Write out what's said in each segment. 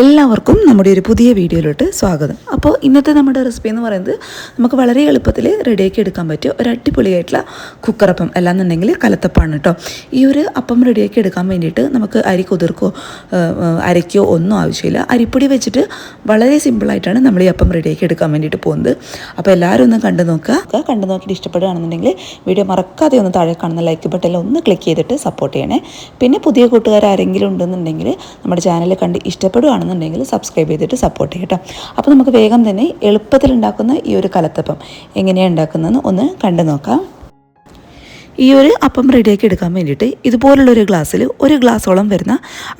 എല്ലാവർക്കും നമ്മുടെ ഒരു പുതിയ വീഡിയോയിലോട്ട് സ്വാഗതം. അപ്പോൾ ഇന്നത്തെ നമ്മുടെ റെസിപ്പി എന്ന് പറയുന്നത് നമുക്ക് വളരെ എളുപ്പത്തിൽ റെഡിയാക്കി എടുക്കാൻ പറ്റിയ ഒരു അടിപൊളിയായിട്ടുള്ള കുക്കറപ്പം അല്ലാന്നുണ്ടെങ്കിൽ കലത്തപ്പാണ് കേട്ടോ. ഈ ഒരു അപ്പം റെഡിയാക്കി എടുക്കാൻ വേണ്ടിയിട്ട് നമുക്ക് അരി കുതിർക്കോ അരയ്ക്കോ ഒന്നും ആവശ്യമില്ല. അരിപ്പൊടി വെച്ചിട്ട് വളരെ സിമ്പിളായിട്ടാണ് നമ്മൾ ഈ അപ്പം റെഡിയാക്കി എടുക്കാൻ വേണ്ടിയിട്ട് പോകുന്നത്. അപ്പോൾ എല്ലാവരും ഒന്ന് കണ്ടു നോക്കുക. കണ്ടു നോക്കിയിട്ട് ഇഷ്ടപ്പെടുകയാണെന്നുണ്ടെങ്കിൽ വീഡിയോ മറക്കാതെ ഒന്ന് താഴെ കാണുന്ന ലൈക്ക് ബട്ടണിൽ ഒന്ന് ക്ലിക്ക് ചെയ്തിട്ട് സപ്പോർട്ട് ചെയ്യണേ. പിന്നെ പുതിയ കൂട്ടുകാർ ആരെങ്കിലും ഉണ്ടെന്നുണ്ടെങ്കിൽ നമ്മുടെ ചാനൽ കണ്ട് ഇഷ്ടപ്പെടുകയാണെന്നുണ്ടെങ്കിൽ സബ്സ്ക്രൈബ് ചെയ്തിട്ട് സപ്പോർട്ട് ചെയ്യട്ടോ അപ്പോൾ നമുക്ക് വേഗം തന്നെ എളുപ്പത്തിൽ ഉണ്ടാക്കുന്ന ഈ ഒരു കലത്തപ്പം എങ്ങനെയാണ് ഉണ്ടാക്കുന്നതെന്ന് ഒന്ന് കണ്ടു നോക്കാം. ഈ ഒരു അപ്പം റെഡിയാക്കി എടുക്കാൻ വേണ്ടിയിട്ട് ഇതുപോലുള്ള ഒരു ഗ്ലാസ്സിൽ ഒരു ഗ്ലാസ്സോളം വരുന്ന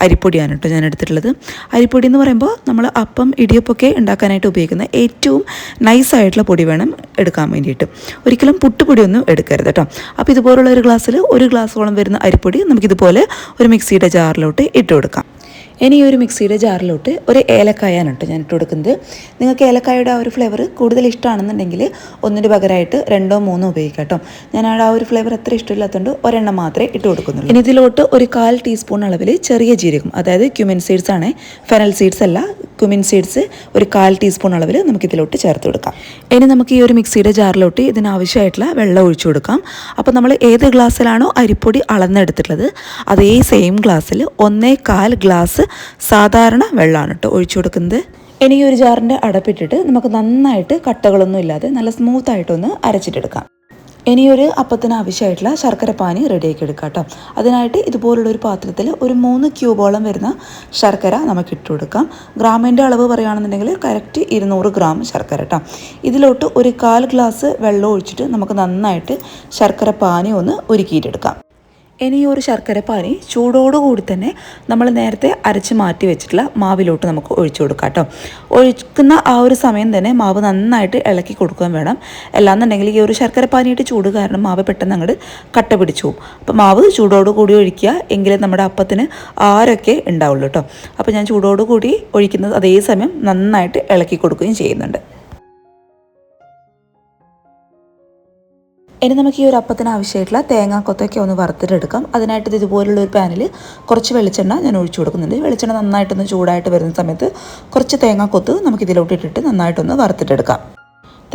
അരിപ്പൊടിയാണ് കേട്ടോ ഞാൻ എടുത്തിട്ടുള്ളത്. അരിപ്പൊടി എന്ന് പറയുമ്പോൾ നമ്മൾ അപ്പം ഇടിയപ്പൊക്കെ ഉണ്ടാക്കാനായിട്ട് ഉപയോഗിക്കുന്ന ഏറ്റവും നൈസായിട്ടുള്ള പൊടി വേണം എടുക്കാൻ വേണ്ടിയിട്ട്. ഒരിക്കലും പുട്ടുപൊടിയൊന്നും എടുക്കരുത് കേട്ടോ. അപ്പോൾ ഇതുപോലുള്ള ഒരു ഗ്ലാസ്സിൽ ഒരു ഗ്ലാസ്സോളം വരുന്ന അരിപ്പൊടി നമുക്കിതുപോലെ ഒരു മിക്സിയുടെ ജാറിലോട്ട് ഇട്ട് കൊടുക്കാം. ഇനി ഈ ഒരു മിക്സിയുടെ ജാറിലോട്ട് ഒരു ഏലക്കായാണ് ഞാൻ ഇട്ട് കൊടുക്കുന്നത്. നിങ്ങൾക്ക് ഏലക്കായുടെ ആ ഒരു ഫ്ലേവർ കൂടുതൽ ഇഷ്ടമാണെന്നുണ്ടെങ്കിൽ ഒന്നിന് പകരമായിട്ട് രണ്ടോ മൂന്നോ ഉപയോഗിക്കാം കേട്ടോ. ഞാൻ ആ ഒരു ഫ്ലേവർ അത്ര ഇഷ്ടമില്ലാത്തതുകൊണ്ട് ഒരെണ്ണം മാത്രമേ ഇട്ട് കൊടുക്കുന്നുള്ളൂ. ഇനി ഇതിലോട്ട് ഒരു കാൽ ടീസ്പൂൺ അളവിൽ ചെറിയ ജീരകം അതായത് ക്യുമിൻ സീഡ്സ് ആണ് ഫെനൽ സീഡ്സ് അല്ല ക്യുമിൻ സീഡ്സ് ഒരു കാൽ ടീസ്പൂൺ അളവിൽ നമുക്കിതിലോട്ട് ചേർത്ത് കൊടുക്കാം. ഇനി നമുക്ക് ഈ ഒരു മിക്സിയുടെ ജാറിലോട്ട് ഇതിനാവശ്യമായിട്ടുള്ള വെള്ളം ഒഴിച്ചു കൊടുക്കാം. അപ്പോൾ നമ്മൾ ഏത് ഗ്ലാസ്സിലാണോ അരിപ്പൊടി അളന്നെടുത്തിട്ടുള്ളത് അതേ സെയിം ഗ്ലാസ്സിൽ ഒന്നേ കാൽ ഗ്ലാസ് സാധാരണ വെള്ളമാണ് കേട്ടോ ഒഴിച്ചു കൊടുക്കുന്നത്. ഇനി ഈ ഒരു ജാറിന്റെ അടപ്പിട്ടിട്ട് നമുക്ക് നന്നായിട്ട് കട്ടകളൊന്നും ഇല്ലാതെ നല്ല സ്മൂത്തായിട്ടൊന്ന് അരച്ചിട്ടെടുക്കാം. ഇനി ഒരു അപ്പത്തിന് ആവശ്യമായിട്ടുള്ള ശർക്കര പാനി റെഡിയാക്കി എടുക്കാം കേട്ടോ. അതിനായിട്ട് ഇതുപോലുള്ള ഒരു പാത്രത്തിൽ ഒരു മൂന്ന് ക്യൂബോളം വരുന്ന ശർക്കര നമുക്ക് ഇട്ട് കൊടുക്കാം. ഗ്രാമിന്റെ അളവ് പറയുകയാണെന്നുണ്ടെങ്കിൽ കറക്റ്റ് ഇരുന്നൂറ് ഗ്രാം ശർക്കര കേട്ടോ. ഇതിലോട്ട് ഒരു കാൽ ഗ്ലാസ് വെള്ളം ഒഴിച്ചിട്ട് നമുക്ക് നന്നായിട്ട് ശർക്കര പാനി ഒന്ന് ഉരുക്കിയിട്ടെടുക്കാം. ഇനി ഒരു ശർക്കര പാനി ചൂടോടുകൂടി തന്നെ നമ്മൾ നേരത്തെ അരച്ച് മാറ്റി വെച്ചിട്ടുള്ള മാവിലോട്ട് നമുക്ക് ഒഴിച്ചു കൊടുക്കാം കേട്ടോ. ഒഴിക്കുന്ന ആ ഒരു സമയം തന്നെ മാവ് നന്നായിട്ട് ഇളക്കി കൊടുക്കാൻ വേണം. അല്ലാന്നുണ്ടെങ്കിൽ ഈ ഒരു ശർക്കര പാനിയിട്ട് ചൂട് കാരണം മാവ് പെട്ടെന്ന് അങ്ങോട്ട് കട്ട പിടിച്ചു പോകും. അപ്പോൾ മാവ് ചൂടോടുകൂടി ഒഴിക്കുക എങ്കിലേ നമ്മുടെ അപ്പത്തിന് ആരൊക്കെ ഉണ്ടാവുള്ളൂ കേട്ടോ. അപ്പോൾ ഞാൻ ചൂടോടുകൂടി ഒഴിക്കുന്നത് അതേ സമയം നന്നായിട്ട് ഇളക്കി കൊടുക്കുകയും ചെയ്യുന്നുണ്ട്. ഇനി നമുക്ക് ഈ ഒരു അപ്പത്തിന് ആവശ്യമായിട്ടുള്ള തേങ്ങാക്കൊത്തൊക്കെ ഒന്ന് വറുത്തിട്ടെടുക്കാം. അതിനായിട്ട് ഇത് ഇതുപോലുള്ള ഒരു പാനിൽ കുറച്ച് വെളിച്ചെണ്ണ ഞാൻ ഒഴിച്ചു കൊടുക്കുന്നുണ്ട്. വെളിച്ചെണ്ണ നന്നായിട്ടൊന്ന് ചൂടായിട്ട് വരുന്ന സമയത്ത് കുറച്ച് തേങ്ങാക്കൊത്ത് നമുക്ക് ഇതിലോട്ട് ഇട്ടിട്ട് നന്നായിട്ടൊന്ന് വറുത്തിട്ടെടുക്കാം.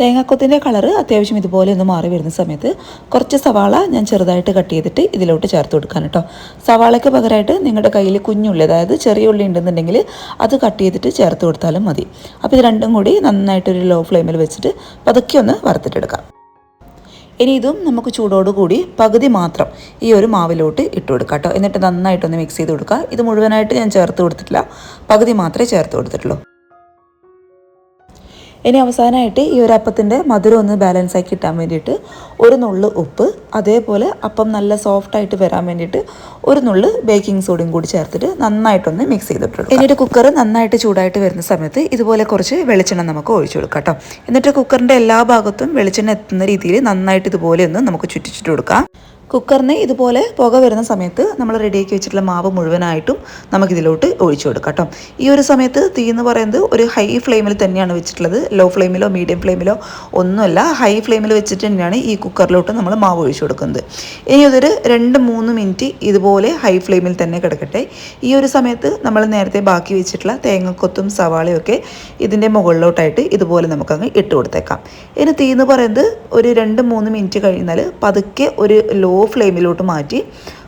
തേങ്ങാക്കൊത്തിന്റെ കളറ് അത്യാവശ്യം ഇതുപോലെ ഒന്ന് മാറി വരുന്ന സമയത്ത് കുറച്ച് സവാള ഞാൻ ചെറുതായിട്ട് കട്ട് ചെയ്തിട്ട് ഇതിലോട്ട് ചേർത്ത് കൊടുക്കാൻ കേട്ടോ. സവാളയ്ക്ക് പകരമായിട്ട് നിങ്ങളുടെ കയ്യിൽ കുഞ്ഞുള്ളി അതായത് ചെറിയ ഉള്ളി ഉണ്ടെന്നുണ്ടെങ്കിൽ അത് കട്ട് ചെയ്തിട്ട് ചേർത്ത് കൊടുത്താലും മതി. അപ്പോൾ ഇത് രണ്ടും കൂടി നന്നായിട്ടൊരു ലോ ഫ്ലെയിമിൽ വെച്ചിട്ട് പതുക്കെ ഒന്ന് വറുത്തിട്ടെടുക്കാം. ഇനി ഇതും നമുക്ക് ചൂടോടുകൂടി പകുതി മാത്രം ഈ ഒരു മാവിലോട്ട് ഇട്ട് കൊടുക്കാം കേട്ടോ. എന്നിട്ട് നന്നായിട്ടൊന്ന് മിക്സ് ചെയ്ത് കൊടുക്കുക ഇത് മുഴുവനായിട്ട് ഞാൻ ചേർത്ത് കൊടുത്തിട്ടില്ല. പകുതി മാത്രമേ ചേർത്ത് കൊടുത്തിട്ടുള്ളൂ. ഇനി അവസാനമായിട്ട് ഈ ഒരു അപ്പത്തിന്റെ മധുരം ഒന്ന് ബാലൻസ് ആക്കി കിട്ടാൻ വേണ്ടിയിട്ട് ഒരു നുള്ള് ഉപ്പ് അതേപോലെ അപ്പം നല്ല സോഫ്റ്റായിട്ട് വരാൻ വേണ്ടിയിട്ട് ഒരു നുള്ള് ബേക്കിംഗ് സോഡയും കൂടി ചേർത്തിട്ട് നന്നായിട്ടൊന്ന് മിക്സ് ചെയ്തിട്ടുണ്ട് എന്നിട്ട് കുക്കർ നന്നായിട്ട് ചൂടായിട്ട് വരുന്ന സമയത്ത് ഇതുപോലെ കുറച്ച് വെളിച്ചെണ്ണ നമുക്ക് ഒഴിച്ചു കൊടുക്കാം കേട്ടോ. എന്നിട്ട് കുക്കറിന്റെ എല്ലാ ഭാഗത്തും വെളിച്ചെണ്ണ എത്തുന്ന രീതിയിൽ നന്നായിട്ട് ഇതുപോലെ ഒന്ന് നമുക്ക് ചുറ്റിച്ചിട്ട് കൊടുക്കാം. കുക്കറിന് ഇതുപോലെ പുക വരുന്ന സമയത്ത് നമ്മൾ റെഡിയാക്കി വെച്ചിട്ടുള്ള മാവ് മുഴുവനായിട്ടും നമുക്കിതിലോട്ട് ഒഴിച്ചു കൊടുക്കാം കേട്ടോ. ഈ ഒരു സമയത്ത് തീ എന്ന് പറയുന്നത് ഒരു ഹൈ ഫ്ലെയിമിൽ തന്നെയാണ് വെച്ചിട്ടുള്ളത്. ലോ ഫ്ലെയിമിലോ മീഡിയം ഫ്ലെയിമിലോ ഒന്നുമല്ല. ഹൈ ഫ്ലെയിമിൽ വെച്ചിട്ട് തന്നെയാണ് ഈ കുക്കറിലോട്ട് നമ്മൾ മാവ് ഒഴിച്ചു കൊടുക്കുന്നത്. ഇനി അതൊരു രണ്ട് മൂന്ന് മിനിറ്റ് ഇതുപോലെ ഹൈ ഫ്ലെയിമിൽ തന്നെ കിടക്കട്ടെ. ഈ ഒരു സമയത്ത് നമ്മൾ നേരത്തെ ബാക്കി വെച്ചിട്ടുള്ള തേങ്ങക്കൊത്തും സവാളയും ഒക്കെ ഇതിന്റെ മുകളിലോട്ടായിട്ട് ഇതുപോലെ നമുക്കങ്ങ് ഇട്ട് കൊടുത്തേക്കാം. ഇനി തീ എന്ന് പറയുന്നത് ഒരു രണ്ട് മൂന്ന് മിനിറ്റ് കഴിഞ്ഞാൽ പതുക്കെ ഒരു ലോ ഫ്ലെയിമിലോട്ട് മാറ്റി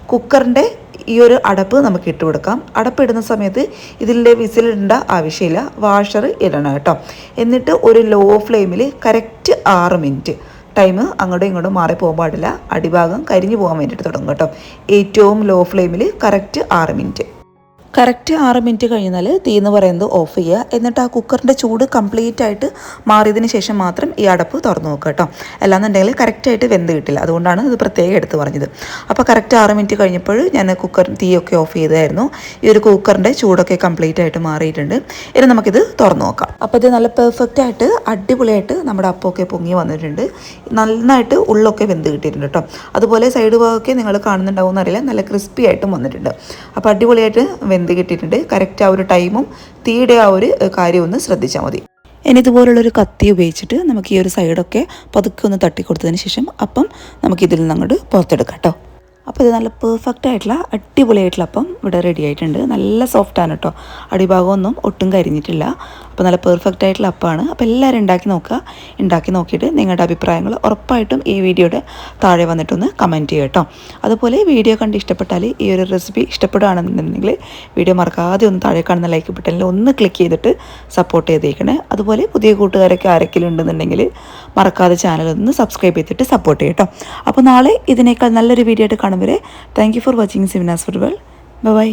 കുക്കറിന്റെ ഈ ഒരു അടപ്പ് നമുക്ക് ഇട്ട് കൊടുക്കാം. അടപ്പ് ഇടുന്ന സമയത്ത് ഇതിന്റെ വിസിലിടേണ്ട ആവശ്യമില്ല. വാഷർ ഇടണം കേട്ടോ. എന്നിട്ട് ഒരു ലോ ഫ്ലെയിമിൽ കറക്റ്റ് ആറ് മിനിറ്റ് ടൈം അങ്ങോട്ടും ഇങ്ങോട്ടും മാറി പോകാൻ പാടില്ല. അടിഭാഗം കരിഞ്ഞു പോകാൻ വേണ്ടിയിട്ട് തുടങ്ങും കേട്ടോ. ഏറ്റവും ലോ ഫ്ലെയിമിൽ കറക്റ്റ് ആറ് മിനിറ്റ് കറക്റ്റ് ആറ് മിനിറ്റ് കഴിഞ്ഞാൽ തീ എന്ന് പറയുന്നത് ഓഫ് ചെയ്യുക. എന്നിട്ട് ആ കുക്കറിന്റെ ചൂട് കംപ്ലീറ്റ് ആയിട്ട് മാറിയതിന് ശേഷം മാത്രം ഈ അടപ്പ് തുറന്നു നോക്കുക കേട്ടോ. അല്ലാന്നുണ്ടെങ്കിൽ കറക്റ്റായിട്ട് വെന്ത് കിട്ടില്ല. അതുകൊണ്ടാണ് ഇത് പ്രത്യേകം എടുത്ത് പറഞ്ഞത്. അപ്പോൾ കറക്റ്റ് ആറ് മിനിറ്റ് കഴിഞ്ഞപ്പോൾ ഞാൻ കുക്കർ തീയൊക്കെ ഓഫ് ചെയ്തായിരുന്നു ഈ ഒരു കുക്കറിന്റെ ചൂടൊക്കെ കംപ്ലീറ്റ് ആയിട്ട് മാറിയിട്ടുണ്ട്. ഇനി നമുക്കിത് തുറന്നു നോക്കാം. അപ്പോൾ ഇത് നല്ല പെർഫെക്റ്റ് ആയിട്ട് അടിപൊളിയായിട്ട് നമ്മുടെ അപ്പമൊക്കെ പൊങ്ങി വന്നിട്ടുണ്ട്. നന്നായിട്ട് ഉള്ളൊക്കെ വെന്ത് കിട്ടിയിട്ടുണ്ട് കേട്ടോ. അതുപോലെ സൈഡ് ഭാഗമൊക്കെ നിങ്ങൾ കാണുന്നുണ്ടാവും എന്നറിയില്ല നല്ല ക്രിസ്പി ആയിട്ടും വന്നിട്ടുണ്ട്. അപ്പോൾ അടിപൊളിയായിട്ട് വെന്ത് കിട്ടിയിട്ടുണ്ട്? കറക്റ്റ് ആ ഒരു ടൈമും തീയുടെ ആ ഒരു കാര്യം ഒന്ന് ശ്രദ്ധിച്ചാൽ മതി. ഇനി ഇതുപോലുള്ളൊരു കത്തി ഉപയോഗിച്ചിട്ട് നമുക്ക് ഈ ഒരു സൈഡൊക്കെ പതുക്കെ ഒന്ന് തട്ടി കൊടുത്തതിന് ശേഷം അപ്പം നമുക്കിതിൽ നിന്ന് അങ്ങോട്ട് പുറത്തെടുക്കാം കേട്ടോ. അപ്പോൾ ഇത് നല്ല പെർഫെക്റ്റ് ആയിട്ടുള്ള അടിപൊളിയായിട്ടുള്ള അപ്പം ഇവിടെ റെഡി ആയിട്ടുണ്ട്. നല്ല സോഫ്റ്റാണ് കേട്ടോ അടിഭാഗമൊന്നും ഒട്ടും കരിഞ്ഞിട്ടില്ല. അപ്പോൾ നല്ല പെർഫെക്റ്റ് ആയിട്ടുള്ള അപ്പമാണ് അപ്പോൾ എല്ലാവരും ഉണ്ടാക്കി നോക്കുക. ഉണ്ടാക്കി നോക്കിയിട്ട് നിങ്ങളുടെ അഭിപ്രായങ്ങൾ ഉറപ്പായിട്ടും ഈ വീഡിയോയുടെ താഴെ വന്നിട്ടൊന്ന് കമന്റ് ചെയ്യുക കേട്ടോ അതുപോലെ വീഡിയോ കണ്ട് ഇഷ്ടപ്പെട്ടാൽ ഈ ഒരു റെസിപ്പി ഇഷ്ടപ്പെടുകയാണെന്നുണ്ടെങ്കിൽ വീഡിയോ മറക്കാതെ ഒന്ന് താഴെ കാണുന്ന ലൈക്ക് ബട്ടണിൽ ഒന്ന് ക്ലിക്ക് ചെയ്തിട്ട് സപ്പോർട്ട് ചെയ്തേക്കണേ. അതുപോലെ പുതിയ കൂട്ടുകാരൊക്കെ ആരെങ്കിലും ഉണ്ടെന്നുണ്ടെങ്കിൽ മറക്കാതെ ചാനൽ ഒന്ന് സബ്സ്ക്രൈബ് ചെയ്തിട്ട് സപ്പോർട്ട് ചെയ്യട്ടോ അപ്പോൾ നാളെ ഇതിനേക്കാൾ നല്ലൊരു വീഡിയോ ആയിട്ട് കാണും വരെ താങ്ക് യു ഫോർ വാച്ചിങ് സിമിനാസ് ഫുട്ബോൾ ബൈ